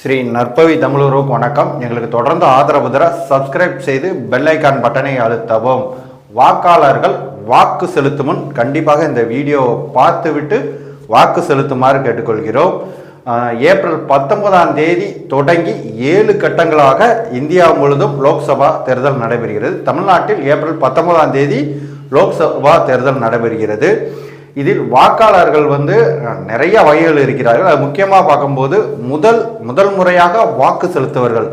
ஸ்ரீ நற்பவி தமிழருக்கு வணக்கம். எங்களுக்கு தொடர்ந்து ஆதரவு தர சப்ஸ்கிரைப் செய்து பெல்லைக்கான் பட்டனை அழுத்தவும். வாக்காளர்கள் வாக்கு செலுத்தும் முன் கண்டிப்பாக இந்த வீடியோவை பார்த்துவிட்டு வாக்கு செலுத்துமாறு கேட்டுக்கொள்கிறோம். ஏப்ரல் பத்தொன்பதாம் தேதி தொடங்கி ஏழு கட்டங்களாக இந்தியா முழுதும் லோக்சபா தேர்தல் நடைபெறுகிறது. தமிழ்நாட்டில் ஏப்ரல் பத்தொன்பதாம் தேதி லோக்சபா தேர்தல் நடைபெறுகிறது. இதில் வாக்காளர்கள் வந்து நிறைய வகைகள் இருக்கிறார்கள். அது முக்கியமாக பார்க்கும்போது முதல் முதல் முறையாக வாக்கு செலுத்துவர்கள்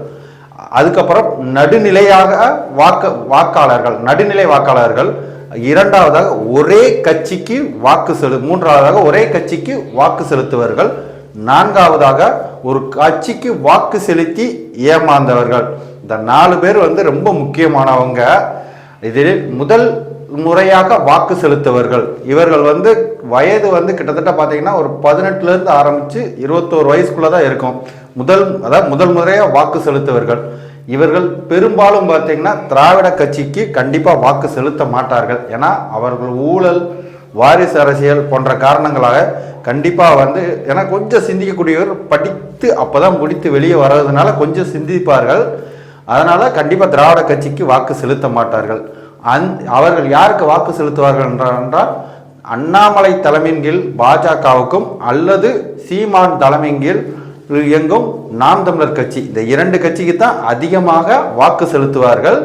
அதுக்கப்புறம் நடுநிலையாக வாக்கு வாக்காளர்கள் நடுநிலை வாக்காளர்கள். இரண்டாவதாக ஒரே கட்சிக்கு வாக்கு செலு மூன்றாவதாக ஒரே கட்சிக்கு வாக்கு செலுத்துவர்கள் நான்காவதாக ஒரு கட்சிக்கு வாக்கு செலுத்தி ஏமாந்தவர்கள். இந்த நாலு பேர் வந்து ரொம்ப முக்கியமானவங்க. இதில் முதல் முறையாக வாக்கு செலுத்துவர்கள். இவர்கள் வந்து வயது வந்து கிட்டத்தட்ட பார்த்தீங்கன்னா ஒரு பதினெட்டுலேருந்து ஆரம்பித்து இருபத்தோரு வயசுக்குள்ளே தான் இருக்கும். முதல் அதாவது முதல் முறையாக வாக்கு செலுத்தவர்கள். இவர்கள் பெரும்பாலும் பார்த்தீங்கன்னா திராவிட கட்சிக்கு கண்டிப்பாக வாக்கு செலுத்த மாட்டார்கள். ஏன்னா அவர்கள் ஊழல் வாரிசு அரசியல் போன்ற காரணங்களாக கண்டிப்பாக வந்து ஏன்னா கொஞ்சம் சிந்திக்கக்கூடியவர் படித்து அப்போ தான் முடித்து வெளியே வர்றதுனால கொஞ்சம் சிந்திப்பார்கள். அதனால் கண்டிப்பாக திராவிட கட்சிக்கு வாக்கு செலுத்த மாட்டார்கள். அந் அவர்கள் யாருக்கு வாக்கு செலுத்துவார்கள் என்றால் அண்ணாமலை தலைமையின் கீழ் பாஜகவுக்கும் அல்லது சீமான் தலைமையின் கீழ் இயங்கும் நாம் தமிழர் கட்சி. இந்த இரண்டு கட்சிக்கு தான் அதிகமாக வாக்கு செலுத்துவார்கள்.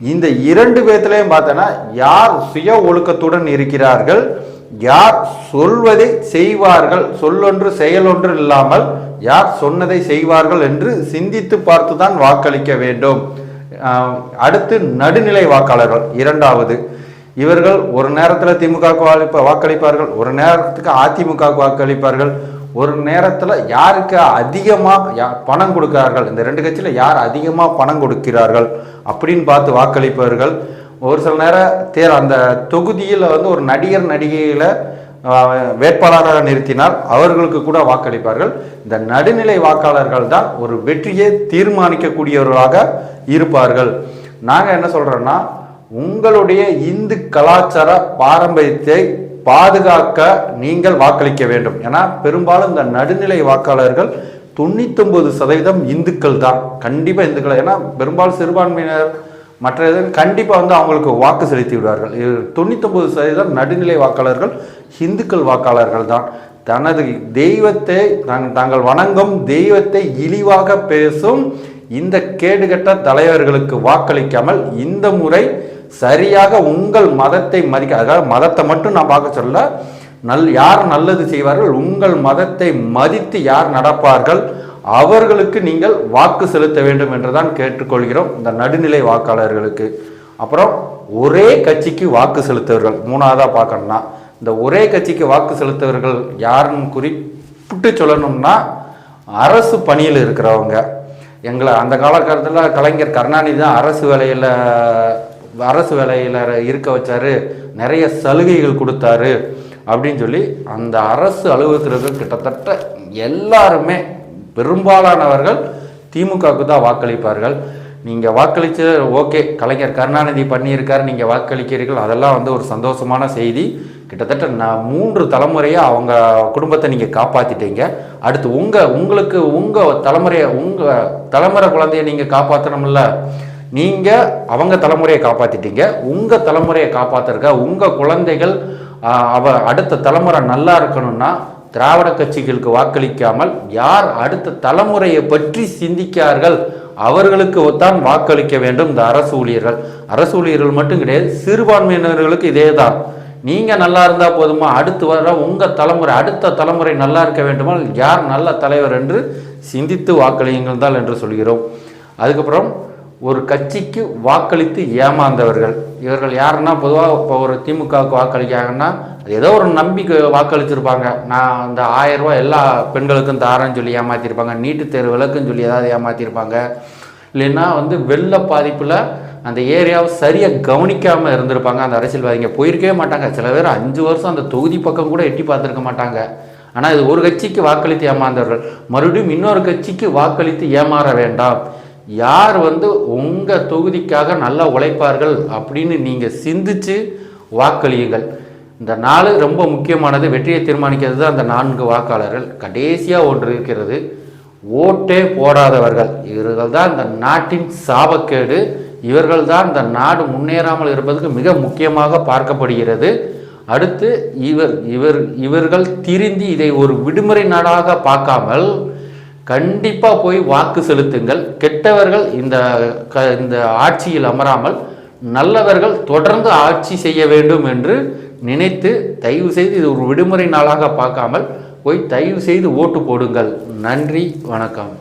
இந்த இரண்டு பேர்த்திலையும் பார்த்தோன்னா யார் சுய ஒழுக்கத்துடன் இருக்கிறார்கள் யார் சொல்வதை செய்வார்கள் சொல்லொன்று செயலொன்று இல்லாமல் யார் சொன்னதை செய்வார்கள் என்று சிந்தித்து பார்த்து தான் வாக்களிக்க வேண்டும். அடுத்து நடுநிலை வாக்காளர்கள் இரண்டாவது. இவர்கள் ஒரு நேரத்தில் திமுக வாக்களிப்பார்கள் ஒரு நேரத்துக்கு அதிமுக வாக்களிப்பார்கள். ஒரு நேரத்தில் யாருக்கு அதிகமாக யா பணம் கொடுக்கிறார்கள்? இந்த ரெண்டு கட்சியில் யார் அதிகமாக பணம் கொடுக்கிறார்கள்? அப்படின்னு பார்த்து வாக்களிப்பார்கள் ஒரு சில நேரம் தேர் அந்த தொகுதியில் வந்து ஒரு நடிகர் நடிகையில் வேட்பாளராக நிறுத்தினால் அவர்களுக்கு கூட வாக்களிப்பார்கள். இந்த நடுநிலை வாக்காளர்கள் தான் ஒரு வெற்றியை தீர்மானிக்கக்கூடியவர்களாக இருப்பார்கள். நாங்கள் என்ன சொல்கிறோன்னா உங்களுடைய இந்து கலாச்சார பாரம்பரியத்தை பாதுகாக்க நீங்கள் வாக்களிக்க வேண்டும். ஏன்னா பெரும்பாலும் இந்த நடுநிலை வாக்காளர்கள் தொண்ணூத்தொன்பது சதவீதம் இந்துக்கள் தான். கண்டிப்பாக இந்துக்கள். ஏன்னா பெரும்பாலும் சிறுபான்மையினர் மற்ற இது கண்டிப்பாக வந்து அவங்களுக்கு வாக்கு செலுத்தி விடுவார்கள். தொண்ணூத்தொம்பது சதவீதம் நடுநிலை வாக்காளர்கள் இந்துக்கள் வாக்காளர்கள் தான். தனது தெய்வத்தை தங் தாங்கள் வணங்கும் தெய்வத்தை இழிவாக பேசும் இந்த கேடுகட்ட தலைவர்களுக்கு வாக்களிக்காமல் இந்த முறை சரியாக உங்கள் மதத்தை மதிக்க அதாவது மதத்தை மட்டும் நான் பார்க்க சொல்ல நல் யார் நல்லது செய்வார்கள் உங்கள் மதத்தை மதித்து யார் நடப்பார்கள் அவர்களுக்கு நீங்கள் வாக்கு செலுத்த வேண்டும் என்றுதான் கேட்டுக்கொள்கிறோம் இந்த நடுநிலை வாக்காளர்களுக்கு. அப்புறம் ஒரே கட்சிக்கு வாக்கு செலுத்தவர்கள் மூணாவதாக பார்க்கணும்னா இந்த ஒரே கட்சிக்கு வாக்கு செலுத்தவர்கள் யாருன்னு குறிப்பிட்டு சொல்லணும்னா அரசு பணியில் இருக்கிறவங்க. எங்களை அந்த காலகட்டத்தில் கலைஞர் கருணாநிதி தான் அரசு வேலையில் அரசு வேலையில் இருக்க வச்சாரு நிறைய சலுகைகள் கொடுத்தாரு அப்படின்னு சொல்லி அந்த அரசு அலுவலகத்தில் கிட்டத்தட்ட எல்லாருமே பெரும்பாலானவர்கள் திமுகவுக்கு தான் வாக்களிப்பார்கள். நீங்கள் வாக்களித்து ஓகே கலைஞர் கருணாநிதி பண்ணியிருக்காரு நீங்கள் வாக்களிக்கிறீர்கள். அதெல்லாம் வந்து ஒரு சந்தோஷமான செய்தி. கிட்டத்தட்ட நான் மூன்று தலைமுறையாக அவங்க குடும்பத்தை நீங்கள் காப்பாற்றிட்டீங்க அடுத்து உங்கள் உங்களுக்கு உங்கள் தலைமுறையை உங்கள் தலைமுறை குழந்தைய நீங்கள் காப்பாற்றணும்ல நீங்கள் அவங்க தலைமுறையை காப்பாற்றிட்டீங்க உங்கள் தலைமுறையை காப்பாற்றுறக்க உங்கள் குழந்தைகள் அவ அடுத்த தலைமுறை நல்லா இருக்கணும்னா திராவிட கட்சிகளுக்கு வாக்களிக்காமல் யார் அடுத்த தலைமுறையை பற்றி சிந்திக்கிறார்கள் அவர்களுக்கு தான் வாக்களிக்க வேண்டும் இந்த அரசு ஊழியர்கள். அரசு ஊழியர்கள் மட்டும் கிடையாது சிறுபான்மையினர்களுக்கு இதே தான். நீங்கள் நல்லா இருந்தால் போதுமா? அடுத்து வர உங்கள் தலைமுறை அடுத்த தலைமுறை நல்லா இருக்க வேண்டுமால் யார் நல்ல தலைவர் என்று சிந்தித்து வாக்களியுங்கள் தான் என்று சொல்கிறோம். அதுக்கப்புறம் ஒரு கட்சிக்கு வாக்களித்து ஏமாந்தவர்கள். இவர்கள் யாருன்னா பொதுவாக இப்போ ஒரு திமுகவுக்கு வாக்களிக்காங்கன்னா அது ஏதோ ஒரு நம்பிக்கை வாக்களிச்சிருப்பாங்க. நான் அந்த ஆயிரம் ரூபா எல்லா பெண்களுக்கும் தாரேன்னு சொல்லி ஏமாற்றிருப்பாங்க நீட்டு தேர்வு விளக்குன்னு சொல்லி ஏதாவது ஏமாற்றிருப்பாங்க இல்லைன்னா வந்து வெள்ள பாதிப்பில் அந்த ஏரியாவை சரியாக கவனிக்காமல் இருந்திருப்பாங்க. அந்த அரசியல்வாதிங்க போயிருக்கவே மாட்டாங்க. சில பேர் அஞ்சு வருஷம் அந்த தொகுதி பக்கம் கூட எட்டி பார்த்துருக்க மாட்டாங்க. ஆனால் இது ஒரு கட்சிக்கு வாக்களித்து ஏமாந்தவர்கள். மறுபடியும் இன்னொரு கட்சிக்கு வாக்களித்து ஏமாற வேண்டாம். யார் வந்து உங்கள் தொகுதிக்காக நல்லா உழைப்பார்கள் அப்படின்னு நீங்கள் சிந்திச்சு வாக்களியுங்கள். இந்த நாலு ரொம்ப முக்கியமானது வெற்றியை தீர்மானிக்கிறது தான் அந்த நான்கு வாக்காளர்கள். கடைசியாக ஒன்று இருக்கிறது ஓட்டே போடாதவர்கள். இவர்கள் தான் இந்த நாட்டின் சாபக்கேடு. இவர்கள் தான் இந்த நாடு முன்னேறாமல் இருப்பதற்கு மிக முக்கியமாக பார்க்கப்படுகிறது. அடுத்து இவர் இவர் இவர்கள் திருந்தி இதை ஒரு விடுமுறை நாடாக பார்க்காமல் கண்டிப்பாக போய் வாக்கு செலுத்துங்கள். கெட்டவர்கள் இந்த க இந்த ஆட்சியில் அமராமல் நல்லவர்கள் தொடர்ந்து ஆட்சி செய்ய வேண்டும் என்று நினைத்து தயவு செய்து இது ஒரு விடுமுறை நாளாக பார்க்காமல் போய் தயவு செய்து ஓட்டு போடுங்கள். நன்றி வணக்கம்.